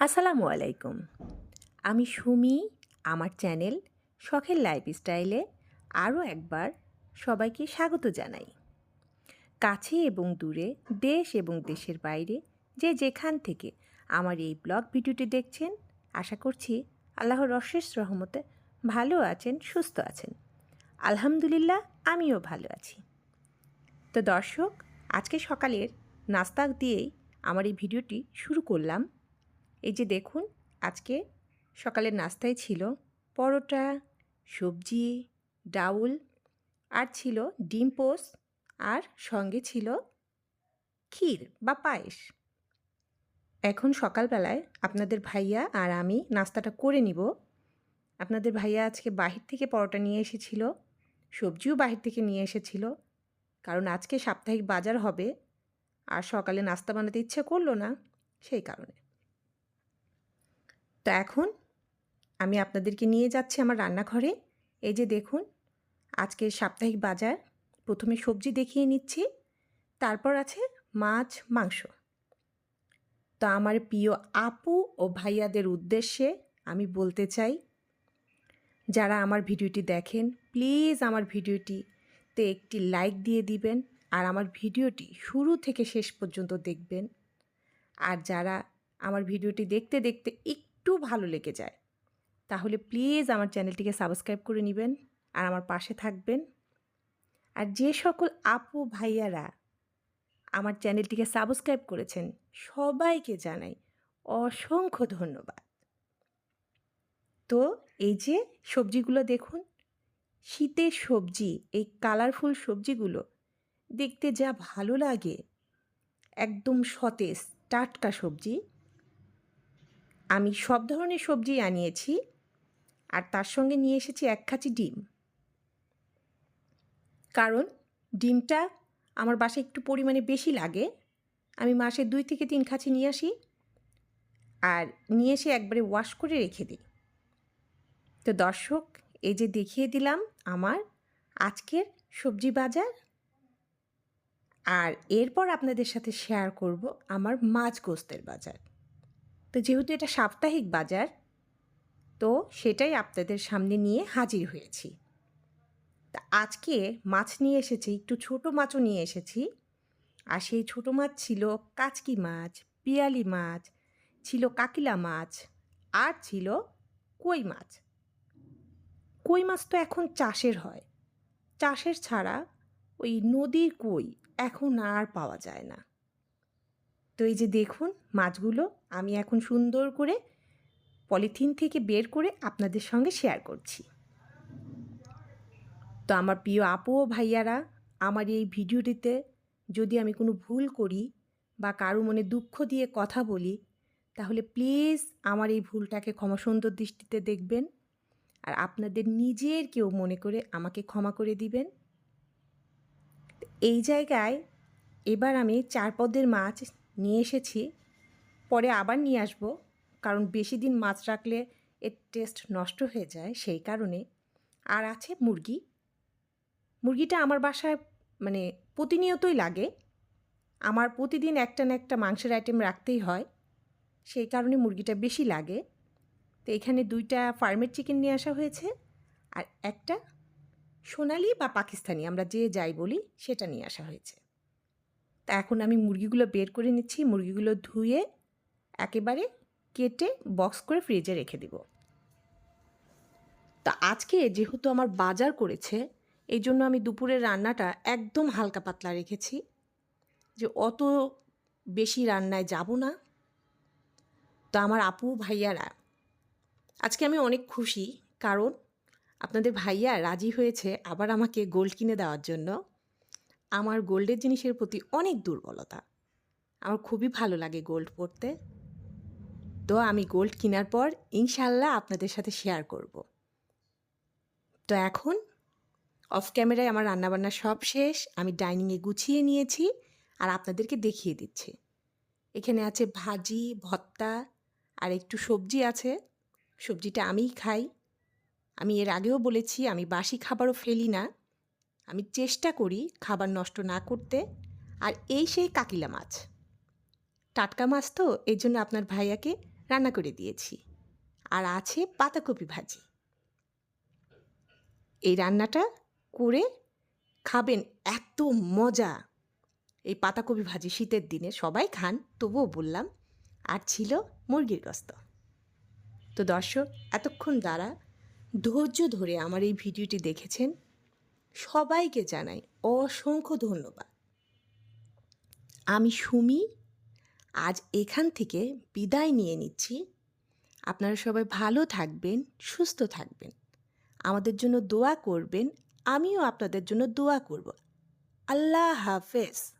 আসসালামু আলাইকুম। আমি সুমি, আমার চ্যানেল শখের লাইফস্টাইলে আরও একবার সবাইকে স্বাগত জানাই। কাছে এবং দূরে, দেশ এবং দেশের বাইরে যে যেখান থেকে আমার এই ব্লগ ভিডিওটি দেখছেন, আশা করছি আল্লাহর অশেষ রহমতে ভালো আছেন, সুস্থ আছেন। আলহামদুলিল্লাহ, আমিও ভালো আছি। তো দর্শক, আজকে সকালের নাস্তা দিয়েই আমার এই ভিডিওটি শুরু করলাম। এই যে দেখুন, আজকে সকালের নাস্তায় ছিল পরোটা, সবজি, ডাউল, আর ছিল ডিম পোস, আর সঙ্গে ছিল ক্ষীর বা পায়েস। এখন সকালবেলায় আপনাদের ভাইয়া আর আমি নাস্তাটা করে নিব। আপনাদের ভাইয়া আজকে বাহির থেকে পরোটা নিয়ে এসেছিল, সবজিও বাহির থেকে নিয়ে এসেছিল, কারণ আজকে সাপ্তাহিক বাজার হবে, আর সকালে নাস্তা বানাতে ইচ্ছে করল না, সেই কারণে। তো এখন আমি আপনাদেরকে নিয়ে যাচ্ছি আমার রান্নাঘরে। এই যে দেখুন আজকের সাপ্তাহিক বাজার। প্রথমে সবজি দেখিয়ে নিচ্ছি, তারপর আছে মাছ, মাংস। তো আমার প্রিয় আপু ও ভাইয়াদের উদ্দেশ্যে আমি বলতে চাই, যারা আমার ভিডিওটি দেখেন, প্লিজ আমার ভিডিওটিতে একটি লাইক দিয়ে দিবেন আর আমার ভিডিওটি শুরু থেকে শেষ পর্যন্ত দেখবেন। আর যারা আমার ভিডিওটি দেখতে দেখতে ভালো লেগে যায়। তাহলে প্লিজ আমার চ্যানেলটিকে সাবস্ক্রাইব করে নেবেন আর আমার পাশে থাকবেন। আর যে সকল আপু ভাইয়ারা আমার চ্যানেলটিকে সাবস্ক্রাইব করেছেন, সবাইকে জানাই অসংখ্য ধন্যবাদ। তো এই যে সবজিগুলো দেখুন, শীতের সবজি, এই কালারফুল সবজিগুলো দেখতে যা ভালো লাগে। একদম সতেজ, টাটকা সবজি। আমি সব ধরনের সবজি আনিয়েছি আর তার সঙ্গে নিয়ে এসেছি এক খাঁচি ডিম। কারণ ডিমটা আমার বাসায় একটু পরিমাণে বেশি লাগে। আমি মাসে দুই থেকে তিন খাঁচি নিয়ে আসি আর নিয়ে এসে একবারে ওয়াশ করে রেখে দিই। তো দর্শক, এই যে দেখিয়ে দিলাম আমার আজকের সবজি বাজার। আর এরপর আপনাদের সাথে শেয়ার করব আমার মাছ গোস্তের বাজার। তো যেহেতু এটা সাপ্তাহিক বাজার, তো সেটাই আপনাদের সামনে নিয়ে হাজির হয়েছি। তা আজকে মাছ নিয়ে এসেছি, একটু ছোট মাছও নিয়ে এসেছি। আর সেই ছোট মাছ ছিল কাচকি মাছ, পিয়ালি মাছ, ছিল কাকিলা মাছ, আর ছিল কই মাছ। কই মাছ তো এখন চাষের হয়। চাষের ছাড়া ওই নদীর কই এখন আর পাওয়া যায় না। তো এই যে দেখুন মাছগুলো আমি এখন সুন্দর করে পলিথিন থেকে বের করে আপনাদের সঙ্গে শেয়ার করছি। তো আমার প্রিয় আপু ও ভাইয়ারা, আমার এই ভিডিওটিতে যদি আমি কোনো ভুল করি বা কারও মনে দুঃখ দিয়ে কথা বলি, তাহলে প্লিজ আমার এই ভুলটাকে ক্ষমা সুন্দর দৃষ্টিতে দেখবেন আর আপনাদের নিজের কেউ মনে করে আমাকে ক্ষমা করে দিবেন। এই জায়গায় এবার আমি চার পদের মাছ নিয়ে এসেছি, পরে আবার নিয়ে আসব। কারণ বেশি দিন মাছ রাখলে এর টেস্ট নষ্ট হয়ে যায় সেই কারণে। আর আছে মুরগি। মুরগিটা আমার বাসায় মানে প্রতিনিয়তই লাগে। আমার প্রতিদিন একটা না একটা মাংসের আইটেম রাখতেই হয়। সেই কারণে মুরগিটা বেশি লাগে। তো এখানে দুইটা ফার্মের চিকেন নিয়ে আসা হয়েছে আর একটা সোনালি বা পাকিস্তানি, আমরা যে যাই বলি সেটা নিয়ে আসা হয়েছে। তা এখন আমি মুরগিগুলো বের করে নিচ্ছি, মুরগিগুলো ধুয়ে একেবারে কেটে বক্স করে ফ্রিজে রেখে দিব। তা আজকে যেহেতু আমার বাজার করেছে, এই জন্য আমি দুপুরের রান্নাটা একদম হালকা পাতলা রেখেছি। যে অত বেশি রান্নায় যাব না। তো আমার আপু, ভাইয়ারা, আজকে আমি অনেক খুশি, কারণ আপনাদের ভাইয়া রাজি হয়েছে আবার আমাকে গোল্ড কিনে দেওয়ার জন্য। আমার গোল্ডের জিনিসের প্রতি অনেক দুর্বলতা। আমার খুবই ভালো লাগে গোল্ড পরতে তো আমি গোল্ড কেনার পর ইনশাল্লাহ আপনাদের সাথে শেয়ার করব। তো এখন অফ ক্যামেরায় আমার রান্নাবান্না সব শেষ, আমি ডাইনিংয়ে গুছিয়ে নিয়েছি আর আপনাদেরকে দেখিয়ে দিচ্ছি। এখানে আছে ভাজি ভত্তা আর একটু সবজি আছে। সবজিটা আমিই খাই। আমি এর আগেও বলেছি, আমি বাসি খাবারও ফেলি না। আমি চেষ্টা করি খাবার নষ্ট না করতে, আর এই সেই কাকিলা মাছ। টাটকা মাছ তো এই জন্য আপনার ভাইয়াকে রান্না করে দিয়েছি, আর আছে পাতাকপি ভাজি। এই রান্নাটা করে খাবেন এত মজা। এই পাতাকপি ভাজি শীতের দিনে সবাই খান, তবুও বললাম, আর ছিল মুরগির গোস্ত। তো দর্শক, এতক্ষণ যারা ধৈর্য ধরে আমার এই ভিডিওটি দেখেছেন সবাইকে জানাই অসংখ্য ধন্যবাদ। আমি সুমি, আজ এখান থেকে বিদায় নিয়ে নিচ্ছি। আপনারা সবাই ভালো থাকবেন, সুস্থ থাকবেন। আমাদের জন্য দোয়া করবেন, আমিও আপনাদের জন্য দোয়া করব। আল্লাহ হাফেজ।